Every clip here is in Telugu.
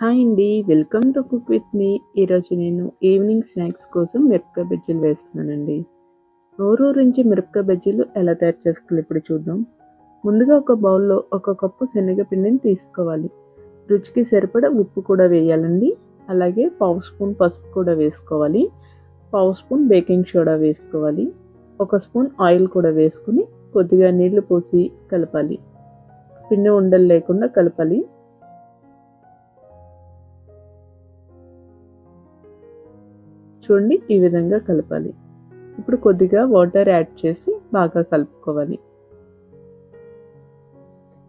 హాయ్ అండి welcome to cook with me. ఈరోజు నేను ఈవినింగ్ స్నాక్స్ కోసం మిరపకాయ బజ్జీలు వేస్తున్నానండి. నుంచి మిరపకాయ బజ్జీలు ఎలా తయారు చేసుకోవాలి ఇప్పుడు చూద్దాం. ముందుగా ఒక బౌల్లో ఒక కప్పు శనగపిండిని తీసుకోవాలి. రుచికి సరిపడా ఉప్పు కూడా వేయాలండి. అలాగే పావు స్పూన్ పసుపు కూడా వేసుకోవాలి. పావు స్పూన్ బేకింగ్ సోడా వేసుకోవాలి. ఒక స్పూన్ ఆయిల్ కూడా వేసుకుని కొద్దిగా నీళ్ళు పోసి కలపాలి. పిండి ఉండలు లేకుండా కలపాలి. చూడండి ఈ విధంగా కలపాలి. ఇప్పుడు కొద్దిగా వాటర్ యాడ్ చేసి బాగా కలుపుకోవాలి.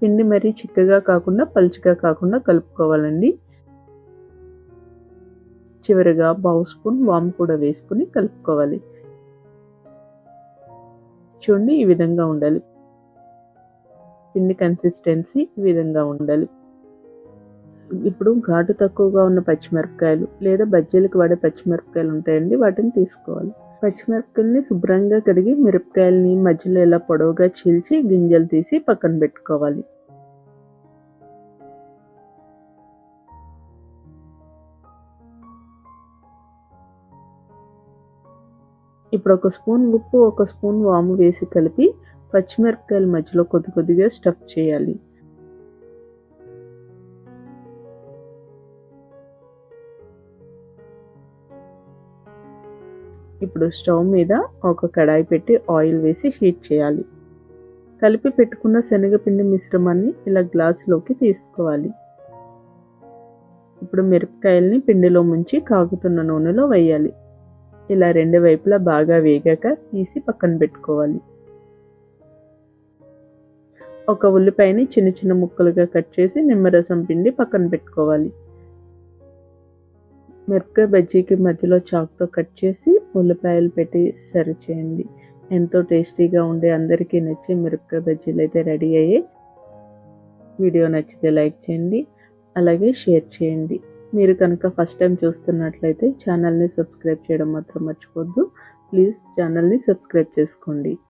పిండి మరీ చిక్కగా కాకుండా పలుచగా కాకుండా కలుపుకోవాలండి. చివరిగా పావు స్పూన్ వామ్ కూడా వేసుకుని కలుపుకోవాలి. చూడండి ఈ విధంగా ఉండాలి. పిండి కన్సిస్టెన్సీ ఈ విధంగా ఉండాలి. ఇప్పుడు ఘాటు తక్కువగా ఉన్న పచ్చిమిరపకాయలు లేదా బజ్జీలకు వాడే పచ్చిమిరపకాయలు ఉంటాయండి వాటిని తీసుకోవాలి. పచ్చిమిరపకాయలని శుభ్రంగా కడిగి మిరపకాయలని మధ్యలో ఇలా పొడవుగా చీల్చి గింజలు తీసి పక్కన పెట్టుకోవాలి. ఇప్పుడు ఒక స్పూన్ ఉప్పు ఒక స్పూన్ వాము వేసి కలిపి పచ్చిమిరపకాయల మధ్యలో కొద్ది కొద్దిగా స్టఫ్ చేయాలి. ఇప్పుడు స్టవ్ మీద ఒక కడాయి పెట్టి ఆయిల్ వేసి హీట్ చేయాలి. కలిపి పెట్టుకున్న శనగపిండి మిశ్రమాన్ని ఇలా గ్లాసులోకి తీసుకోవాలి. ఇప్పుడు మిరపకాయల్ని పిండిలో ముంచి కాగుతున్న నూనెలో వేయాలి. ఇలా రెండు వైపులా బాగా వేగాక తీసి పక్కన పెట్టుకోవాలి. ఒక ఉల్లిపాయని చిన్న చిన్న ముక్కలుగా కట్ చేసి నిమ్మరసం పిండి పక్కన పెట్టుకోవాలి. మిరపకాయ బజ్జీకి మధ్యలో చాక్తో కట్ చేసి ఉల్లిపాయలు పెట్టి సర్వ్ చేయండి. ఎంతో టేస్టీగా ఉండే అందరికీ నచ్చే మిరపకాయ బజ్జీలు అయితే రెడీ అయ్యాయి వీడియో నచ్చితే లైక్ చేయండి అలాగే షేర్ చేయండి. మీరు కనుక ఫస్ట్ టైం చూస్తున్నట్లయితే ఛానల్ని సబ్స్క్రైబ్ చేయడం మాత్రం మర్చిపోద్దు ప్లీజ్ ఛానల్ని సబ్స్క్రైబ్ చేసుకోండి.